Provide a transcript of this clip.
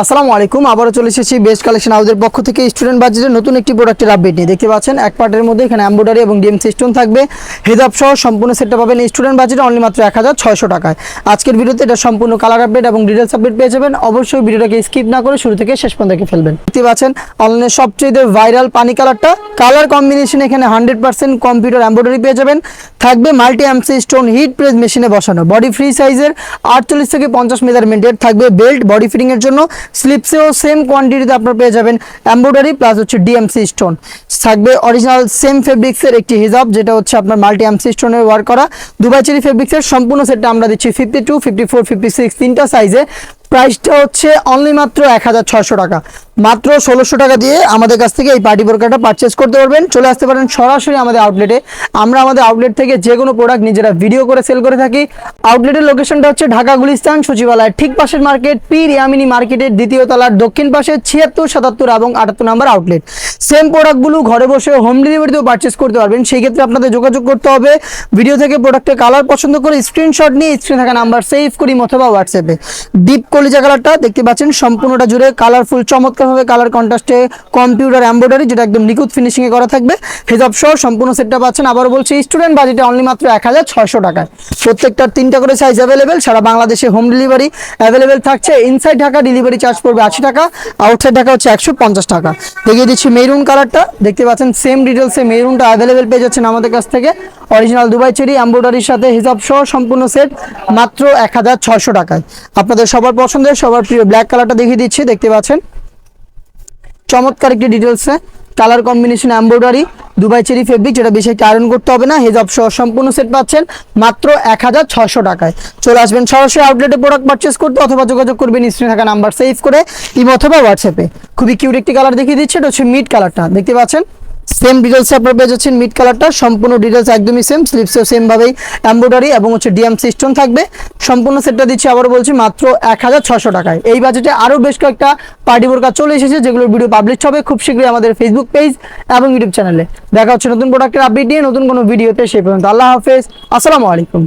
আসসালামু আলাইকুম, আবারও চলে এসেছি বেস্ট কালেকশন হাউসের পক্ষ থেকে। স্টুডেন্ট বাজেটের নতুন একটি প্রোডাক্টের আপডেট নিয়ে দেখতে পাচ্ছেন, এক পার্টের মধ্যে এখানে এম্ব্রয়ডারি এবং ডিএমসি সিস্টেম থাকবে। হেজাব সহ সম্পূর্ণ সেটটা পাবেন স্টুডেন্ট বাজেটে অনলি মাত্র এক হাজার ছয়শো টাকায়। আজকের ভিডিওতে এটা সম্পূর্ণ কালার আপডেট এবং ডিটেলস আপডেট পেয়ে যাবেন। অবশ্যই ভিডিওটাকে স্কিপ না করে শুরু থেকে শেষ পর্যন্ত ফেলবেন। দেখতে পাচ্ছেন অনলাইনে সবচেয়ে ভাইরাল পানি কালারটা কালার কম্বিনেশন এখানে হান্ড্রেড পার্সেন্ট কম্পিউটার এম্ব্রয়ডারি পেয়ে যাবেন। থাকবে multi MC stone heat press মেশিনে বসানো। বডি ফ্রি সাইজের আটচল্লিশ থেকে পঞ্চাশ মেজারমেন্টের থাকবে বেল্ট বডি ফিটিং এর জন্য। স্লিপসেও সেম কোয়ান্টিটিতে আপনারা পেয়ে যাবেন এমব্রয়ডারি প্লাস হচ্ছে ডিএমসি স্টোন থাকবে অরিজিনাল সেম ফেব্রিক্সের একটি হিজাব যেটা হচ্ছে আপনার মাল্টি এমসি স্টোনের ওয়ার্ক করা। দুবাই চেরি ফেব্রিক্সের সম্পূর্ণ সেটটা আমরা দিচ্ছি fifty two fifty four fifty six তিনটা সাইজে প্রাইসটা হচ্ছে অনলি মাত্র এক হাজার ছয়শো টাকা। মাত্র ষোলোশো টাকা দিয়ে আমাদের কাছ থেকে এই পার্টি বোরকাটা পারচেস করতে পারবেন। চলে আসতে পারেন সরাসরি আমাদের আউটলেটে আমরা আমাদের আউটলেট থেকে যে কোনো প্রোডাক্ট নিজেরা ভিডিও করে সেল করে থাকি। আউটলেটের লোকেশনটা হচ্ছে ঢাকা গুলিস্তান সচিবালয় ঠিক পাশের মার্কেট পীর ইয়ামিনী মার্কেটের দ্বিতীয় তলার দক্ষিণ পাশে ছিয়াত্তর, সাতাত্তর এবং আটাত্তর নাম্বার আউটলেট সেম প্রোডাক্টগুলো ঘরে বসে হোম ডেলিভারিতেও পারচেস করতে পারবেন। সেই ক্ষেত্রে আপনাদের যোগাযোগ করতে হবে। ভিডিও থেকে প্রোডাক্টের কালার পছন্দ করে স্ক্রিনশট নিয়ে স্ক্রিনে থাকা নাম্বার সেভ করি অথবা হোয়াটসঅ্যাপে ডিপ কলিজা কালারটা দেখতে পাচ্ছেন, সম্পূর্ণটা জুড়ে কালারফুল চমৎকারভাবে কালার কন্ট্রাস্টে কম্পিউটার এমব্রয়ডারি যেটা একদম নিখুঁত ফিনিশিংয়ে করা থাকবে। হেজাব সহ সম্পূর্ণ সেটটা পাচ্ছেন। আবারও বলছি স্টুডেন্ট বাজেটে অনলি মাত্র এক হাজার ছয়শো টাকায়। প্রত্যেকটার তিনটা করে সাইজ অ্যাভেলেবেল সারা বাংলাদেশে হোম ডেলিভারি অ্যাভেলেবেল থাকছে। ইনসাইড ঢাকা ডেলিভারি চার্জ পড়বে আশি টাকা আউটসাইড ঢাকা হচ্ছে একশো পঞ্চাশ টাকা। দেখিয়ে দিচ্ছি মেরুন কালারটা দেখতে পাচ্ছেন সেম ডিটেলসে মেরুনটা অ্যাভেলেবেল পেয়ে যাচ্ছেন আমাদের কাছ থেকে। অরিজিনাল দুবাই চেরি এমব্রয়ডারির সাথে হিসাব সহ সম্পূর্ণ সেট মাত্র এক হাজার ছয়শো টাকায়। আপনাদের সবার পছন্দের সবার প্রিয় ব্ল্যাক কালারটা দেখিয়ে দিচ্ছি, দেখতে পাচ্ছেন? চমৎকার একটি ডিটেলসে colour combination embroidery Dubai cherry fabric যেটা বেশি একটা আয়রন করতে হবে না হেজাব সহ সম্পূর্ণ সেট পাচ্ছেন, মাত্র এক হাজার ছশো টাকায়। চলে আসবেন সরাসরি আউটলেটে প্রোডাক্ট পারচেস করতে অথবা যোগাযোগ করবেন স্ক্রিনে থাকা নাম্বার সেভ করে, ইম অথবা হোয়াটসঅ্যাপে খুবই কিউট একটি কালার দেখিয়ে দিচ্ছে, এটা হচ্ছে মিড কালারটা দেখতে পাচ্ছেন? সেম ডিটেলসে আপনারা পেয়ে যাচ্ছেন মিড কালারটা সম্পূর্ণ ডিটেলস একদমই সেম স্লিপসেও সেম ভাবেই এমব্রয়ডারি এবং হচ্ছে ডিএম সিস্টেম থাকবে। সম্পূর্ণ সেটটা দিচ্ছি আবার বলছি, মাত্র এক টাকায়। এই বাজেটে আরও বেশ কয়েকটা পার্টি বোরকা চলে এসেছে, যেগুলোর ভিডিও পাবলিশ হবে খুব শীঘ্রই আমাদের ফেসবুক পেজ এবং ইউটিউব চ্যানেলে দেখা হচ্ছে নতুন প্রোডাক্টের আপডেট নিয়ে, নতুন কোনো ভিডিওতে সেই পর্যন্ত আল্লাহ হাফেজ। আসসালামু আলাইকুম।